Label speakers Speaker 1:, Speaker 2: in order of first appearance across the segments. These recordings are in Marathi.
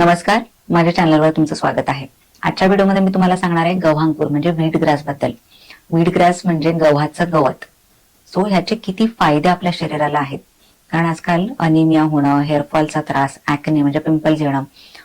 Speaker 1: नमस्कार. माझ्या चॅनलवर तुमचं स्वागत आहे. आजच्या व्हिडिओमध्ये मी तुम्हाला सांगणार आहे गव्हांकूर म्हणजे वीट ग्रासबद्दल वीट ग्रास म्हणजे गव्हाचं गवत. सो ह्याचे किती फायदे आपल्या शरीराला आहेत. कारण आजकाल अनिमिया होणं हेअरफॉलचा त्रास ऍकने म्हणजे पिंपल्स येणं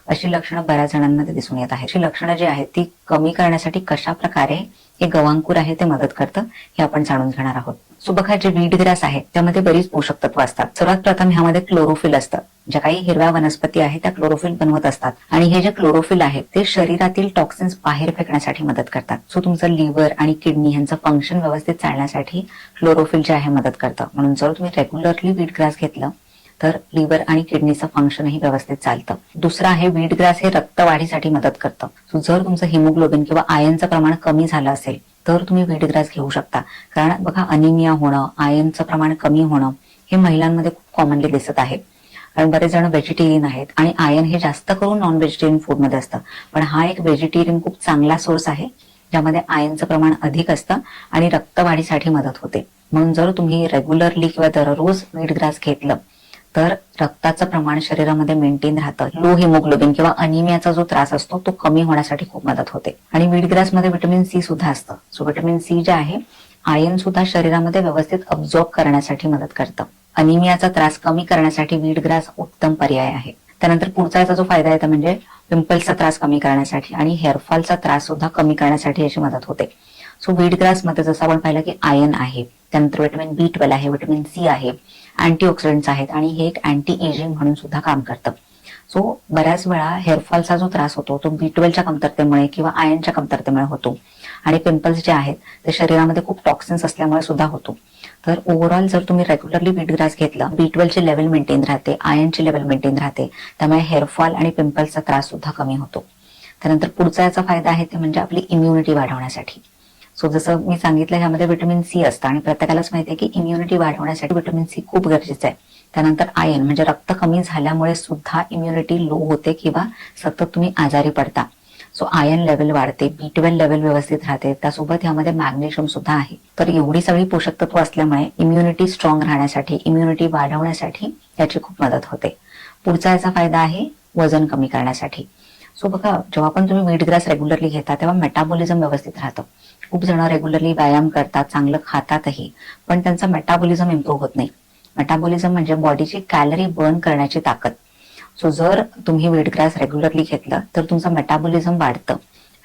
Speaker 1: अशी लक्षणं बऱ्याच जणांमध्ये दिसून येत आहेत. अशी लक्षणं जी आहेत ती कमी करण्यासाठी कशा प्रकारे हे गवांकूर आहे ते मदत करतं हे आपण जाणून घेणार आहोत. सो बघा जे वीट ग्रास आहे त्यामध्ये बरीच पोषक तत्व असतात. सर्वात प्रथम ह्यामध्ये क्लोरोफिल असतं. ज्या काही हिरव्या वनस्पती आहेत त्या क्लोरोफिल बनवत असतात. आणि हे जे क्लोरोफिल आहे ते शरीरातील टॉक्सिन्स बाहेर फेकण्यासाठी मदत करतात. सो तुमचं लिव्हर आणि किडनी यांचं फंक्शन व्यवस्थित चालण्यासाठी क्लोरोफिल जे आहे मदत करतं. म्हणून जर तुम्ही रेग्युलरली वीट ग्रास घेतलं तर लिव्हर आणि किडनीचं फंक्शनही व्यवस्थित चालतं. दुसरं आहे व्हीट ग्रास हे रक्तवाढीसाठी मदत करतं. सो जर तुमचं हिमोग्लोबिन किंवा आयनचं प्रमाण कमी झालं असेल तर तुम्ही व्हीट ग्रास घेऊ शकता. कारण बघा अनिमिया होणं आयनचं प्रमाण कमी होणं हे महिलांमध्ये खूप कॉमनली दिसत आहे. कारण बरेच जण व्हेजिटेरियन आहेत आणि आयन हे जास्त करून नॉन व्हेजिटेरियन फूडमध्ये असतं. पण हा एक व्हेजिटेरियन खूप चांगला सोर्स आहे ज्यामध्ये आयनचं प्रमाण अधिक असतं आणि रक्तवाढीसाठी मदत होते. म्हणून जर तुम्ही रेग्युलरली किंवा दररोज व्हीट ग्रास घेतलं तर रक्ताचं प्रमाण शरीरामध्ये मेंटेन राहतं. लो हिमोग्लोबिन किंवा अनिमियाचा जो त्रास असतो तो कमी होण्यासाठी खूप मदत होते. आणि वीट ग्रासमध्ये व्हिटॅमिन सी सुद्धा असतं. सो व्हिटॅमिन सी जे आहे आयन सुद्धा शरीरामध्ये व्यवस्थित अब्झॉर्ब करण्यासाठी मदत करतं. अनिमियाचा त्रास कमी करण्यासाठी वीट ग्रास उत्तम पर्याय आहे. त्यानंतर पुढचा याचा जो फायदा आहे म्हणजे पिंपल्सचा त्रास कमी करण्यासाठी आणि हेअरफॉलचा त्रास सुद्धा कमी करण्यासाठी याची मदत होते. सो वीट ग्रासमध्ये जसं आपण पाहिलं की आयन आहे. त्यानंतर व्हिटॅमिन बी ट्वेल्व आहे व्हिटॅमिन सी आहे अँटीऑक्सिडंट्स आहेत आणि हे एक अँटी एजिंग म्हणून सुद्धा काम करतं. सो बऱ्याच वेळा हेअरफॉलचा जो त्रास होतो तो बी ट्वेल्वच्या कमतरतेमुळे किंवा आयनच्या कमतरतेमुळे होतो. आणि पिंपल्स जे आहेत ते शरीरामध्ये खूप टॉक्सिन्स असल्यामुळे सुद्धा होतो. तर ओव्हरऑल जर तुम्ही रेग्युलरली बीटग्रास घेतला बी ट्वेल्वची लेवल मेंटेन राहते आयनची लेवल मेंटेन राहते त्यामुळे हेअरफॉल आणि पिंपल्सचा त्रास सुद्धा कमी होतो. त्यानंतर पुढचा याचा फायदा आहे ते म्हणजे आपली इम्युनिटी वाढवण्यासाठी. सो जसं मी सांगितलं ह्यामध्ये व्हिटॅमिन सी असतं आणि प्रत्येकालाच माहिती आहे की इम्युनिटी वाढवण्यासाठी व्हिटॅमिन सी खूप गरजेचं आहे. त्यानंतर आयन म्हणजे रक्त कमी झाल्यामुळे सुद्धा इम्युनिटी लो होते किंवा सतत तुम्ही आजारी पडता. सो आयन लेवल वाढते बी ट्वेल्व लेवल व्यवस्थित राहते त्यासोबत ह्यामध्ये मॅग्नेशियम सुद्धा आहे. तर एवढी सगळी पोषक तत्व असल्यामुळे इम्युनिटी स्ट्रॉंग राहण्यासाठी इम्युनिटी वाढवण्यासाठी याची खूप मदत होते. पुढचा याचा फायदा आहे वजन कमी करण्यासाठी. सो बघा जेव्हा पण तुम्ही व्हीट ग्रास रेग्युलरली घेता तेव्हा मेटाबॉलिझम व्यवस्थित राहतं. खूप जण रेग्युलरली व्यायाम करतात चांगलं खातातही पण त्यांचं मेटाबॉलिझम इम्प्रूव्ह होत नाही. मेटाबॉलिझम म्हणजे बॉडीची कॅलरी बर्न करण्याची ताकद. सो जर तुम्ही व्हीट ग्रास रेग्युलरली घेतलं तर तुमचं मेटाबॉलिझम वाढतं.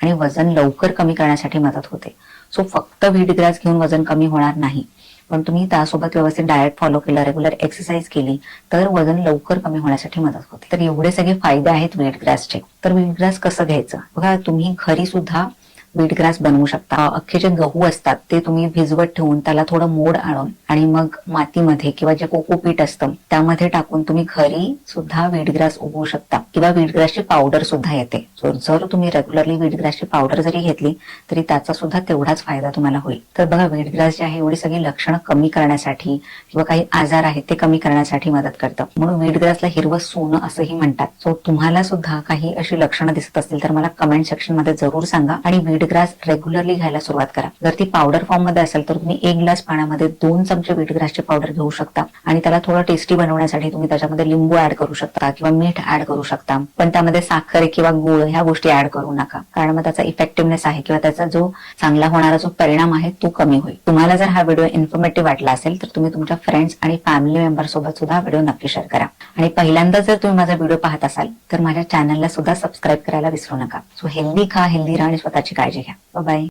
Speaker 1: आणि वजन लवकर कमी करण्यासाठी मदत होते. सो फक्त व्हीट ग्रास घेऊन वजन कमी होणार नाही. पण तुम्ही त्यासोबत व्यवस्थित डाएट फॉलो केला रेग्युलर एक्सरसाइज केली तर वजन लवकर कमी होण्यासाठी मदत होते. तर एवढे सगळे फायदे आहेत वेट ग्रासचे तर वेट ग्रास कसं घ्यायचं? बघा तुम्ही घरी सुद्धा वीट ग्रास बनवू शकता. अख्खे जे गहू असतात ते तुम्ही भिजवत ठेवून त्याला थोडं मोड आणून आणि मग मातीमध्ये किंवा जे कोकोपीट असतं त्यामध्ये टाकून तुम्ही घरी सुद्धा वीट ग्रास उगवू शकता. किंवा वीट ग्रासची पावडर सुद्धा येते. जर तुम्ही रेग्युलरली वीट ग्रासची पावडर जरी घेतली तरी त्याचा सुद्धा तेवढाच फायदा तुम्हाला होईल. तर बघा वीट ग्रास जे आहे एवढी सगळी लक्षणं कमी करण्यासाठी किंवा काही आजार आहेत ते कमी करण्यासाठी मदत करतं. म्हणून वीट ग्रासला हिरवं सोनं असंही म्हणतात. सो तुम्हाला सुद्धा काही अशी लक्षणं दिसत असतील तर मला कमेंट सेक्शनमध्ये जरूर सांगा. आणि वीट ग्रास रेग्युलरली घ्यायला सुरुवात करा. जर ती पावडर फॉर्ममध्ये असेल तर तुम्ही एक ग्लास पाण्यामध्ये दोन चमचे वीट ग्रासची पावडर घेऊ शकता. आणि त्याला थोडं टेस्टी बनवण्यासाठी तुम्ही त्याच्यामध्ये लिंबू ऍड करू शकता किंवा मीठ ऍड करू शकता. पण त्यामध्ये साखर किंवा गुळ ह्या गोष्टी ऍड करू नका. कारण मग त्याचा इफेक्टिव्हनेस आहे किंवा त्याचा जो चांगला होणारा जो परिणाम आहे तो कमी होईल. तुम्हाला जर हा व्हिडिओ इन्फॉर्मेटिव्ह वाटला असेल तर तुम्ही तुमच्या फ्रेंड्स आणि फॅमिली मेंबर सोबत सुद्धा व्हिडिओ नक्की शेअर करा. आणि पहिल्यांदा जर तुम्ही माझा व्हिडिओ पाहत असाल तर माझ्या चॅनलला सुद्धा सबस्क्राईब करायला विसरू नका. सो हेल्दी खा हेल्दी राहा आणि स्वतःची काळजी ശുഭദിനം ആശംസിക്കാം ബൈ